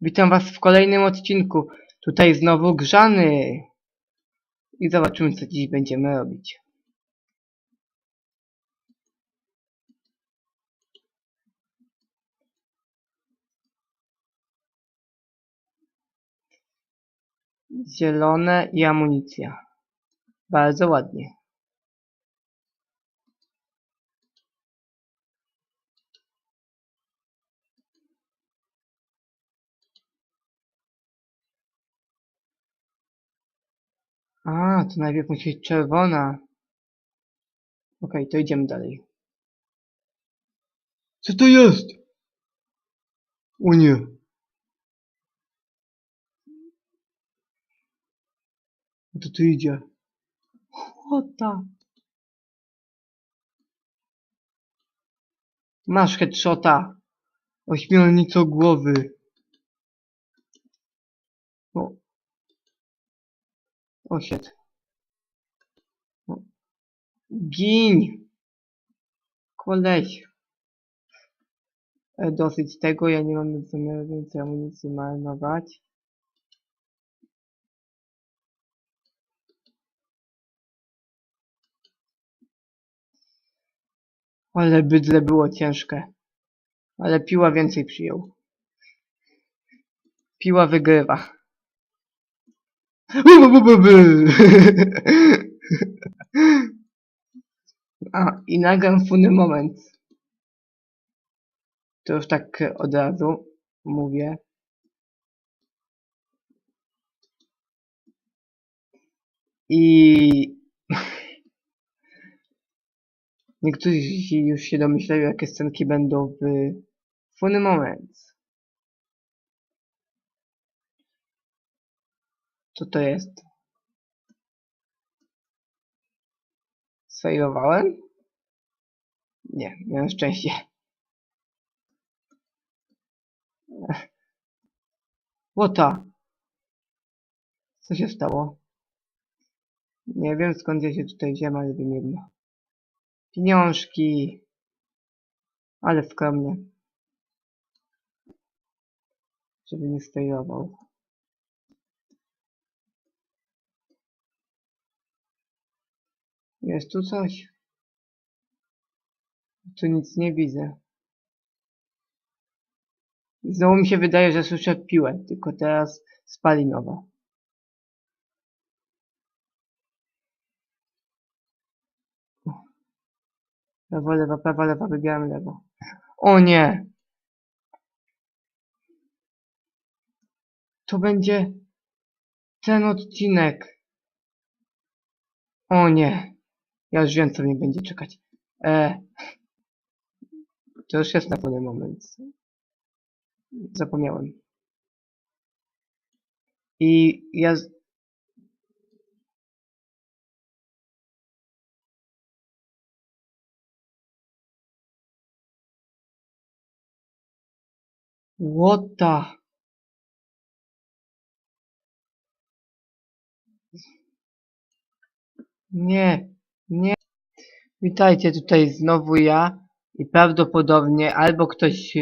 Witam was w kolejnym odcinku. Tutaj znowu Grzany. I zobaczymy co dziś będziemy robić. Zielone i amunicja. Bardzo ładnie. A, to najpierw musi być czerwona. Okej, to idziemy dalej. Co to jest? O nie. O to tu idzie. Chłota. Masz headshota. Ośmiornico głowy. O. O shit. Gin! Koleś. E, dosyć tego, ja nie mam zamiaru więcej amunicji marnować. Ale bydle było ciężkie. Ale piła więcej przyjął. Piła wygrywa. A, i nagram funny moment. To już tak od razu mówię. I niektórzy już się domyślają, jakie scenki będą w funny moment. Co to jest? Sfailowałem? Nie, miałem szczęście. Łota! Co się stało? Nie wiem skąd ja się tutaj wziąłem, ale wiem jedno. Pieniążki! Ale skromnie. Żeby nie sfailował. Jest tu coś? Tu nic nie widzę. Znowu mi się wydaje, że słyszę piłę, tylko teraz spalinowa. Lewo, lewo, prawo, lewo, wybieram lewo. O nie! To będzie ten odcinek. O nie. Ja już wiem, co mnie będzie czekać. E, to już jest na pewien moment. Zapomniałem. I ja... What the... Nie, nie. Witajcie, tutaj znowu ja i prawdopodobnie albo ktoś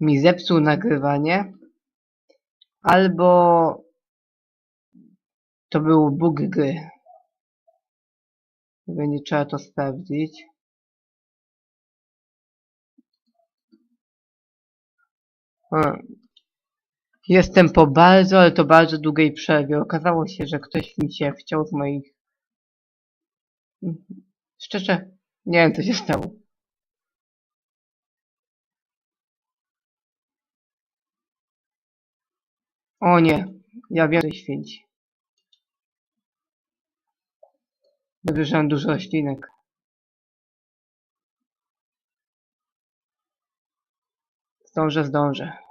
mi zepsuł nagrywanie, albo to był bug gry. Będzie trzeba to sprawdzić. Jestem po bardzo, ale to bardzo długiej przerwie. Okazało się, że ktoś mi się wciął z moich... Mhm. Szczerze, nie wiem co się stało. O nie, ja wiem coś święci. Dobrze, że mam dużo roślinek. Zdążę, zdążę.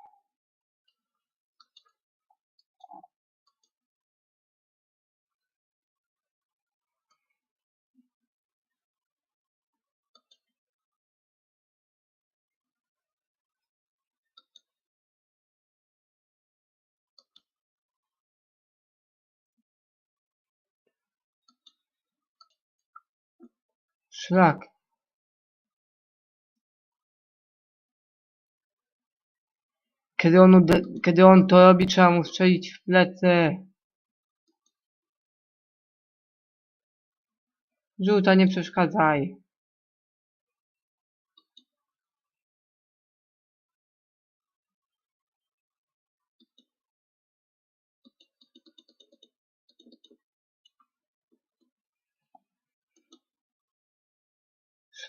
Szlak. Kiedy on, kiedy on to robi, trzeba mu strzelić w plecy. Żółta, nie przeszkadzaj.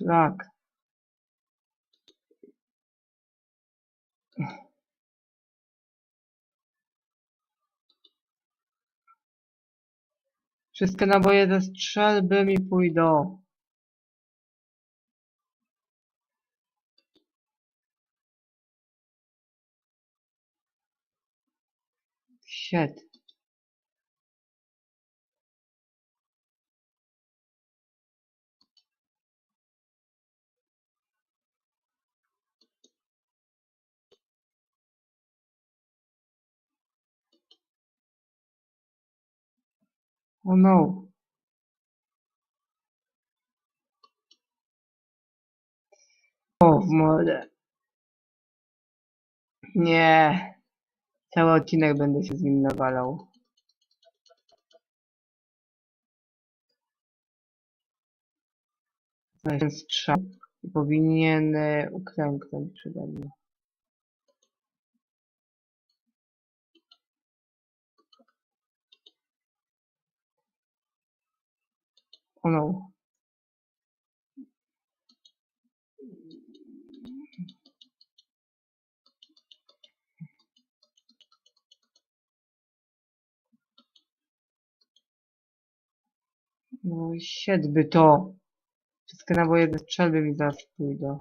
Szlak. Wszystkie naboje ze strzelby mi pójdą. Shit. Oh no. O, w mordę. Nie. Cały odcinek będę się z nim nawalał. Ten strzał powinien uklęknąć przede mną. O no. No siedby to. Wszystkie naboje ze strzelby mi zaraz pójdą.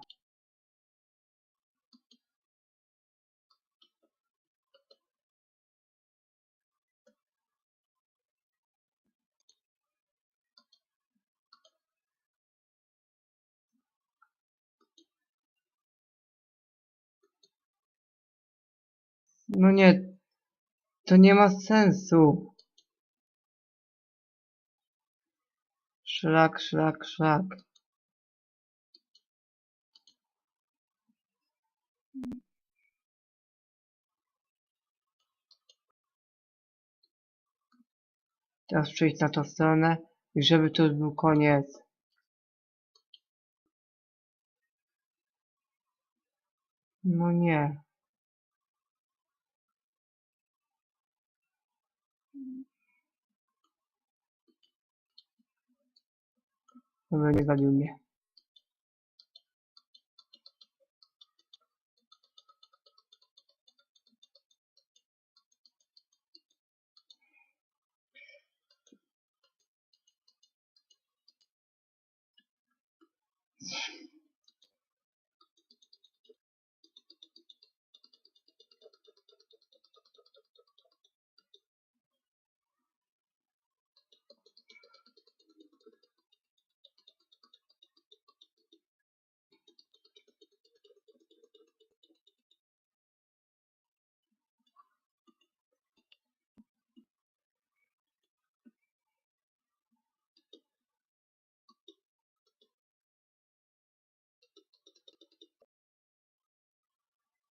No nie. To nie ma sensu. Szlak, szlak, szlak. Teraz przejść na tą stronę i żeby to był koniec. No nie. Dobra, nie zabił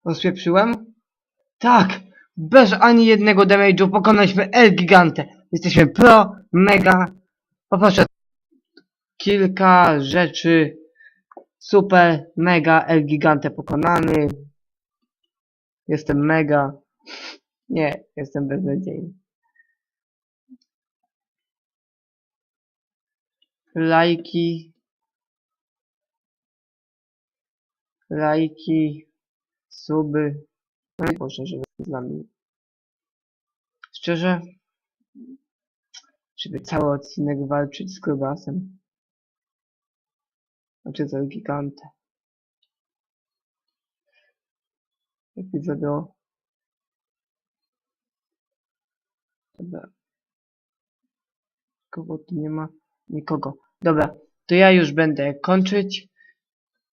Rozpieprzyłem? Tak! Bez ani jednego damage'u pokonaliśmy El Gigante. Jesteśmy pro, mega. Poproszę kilka rzeczy. Super, mega, El Gigante pokonany. Jestem mega. Nie, jestem beznadziejny. Lajki. Lajki. Suby. No i proszę, żeby z nami. Szczerze, żeby cały odcinek walczyć z grubasem. Znaczy z gigantę. Jakby zabiło. Dobra. Kogo tu nie ma? Nikogo. Dobra, to ja już będę kończyć.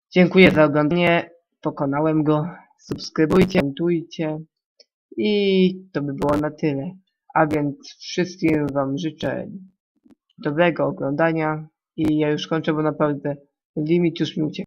Dziękuję za oglądanie. Pokonałem go. Subskrybujcie, komentujcie. I to by było na tyle. A więc wszystkim Wam życzę dobrego oglądania. I ja już kończę, bo naprawdę limit już mi uciekł.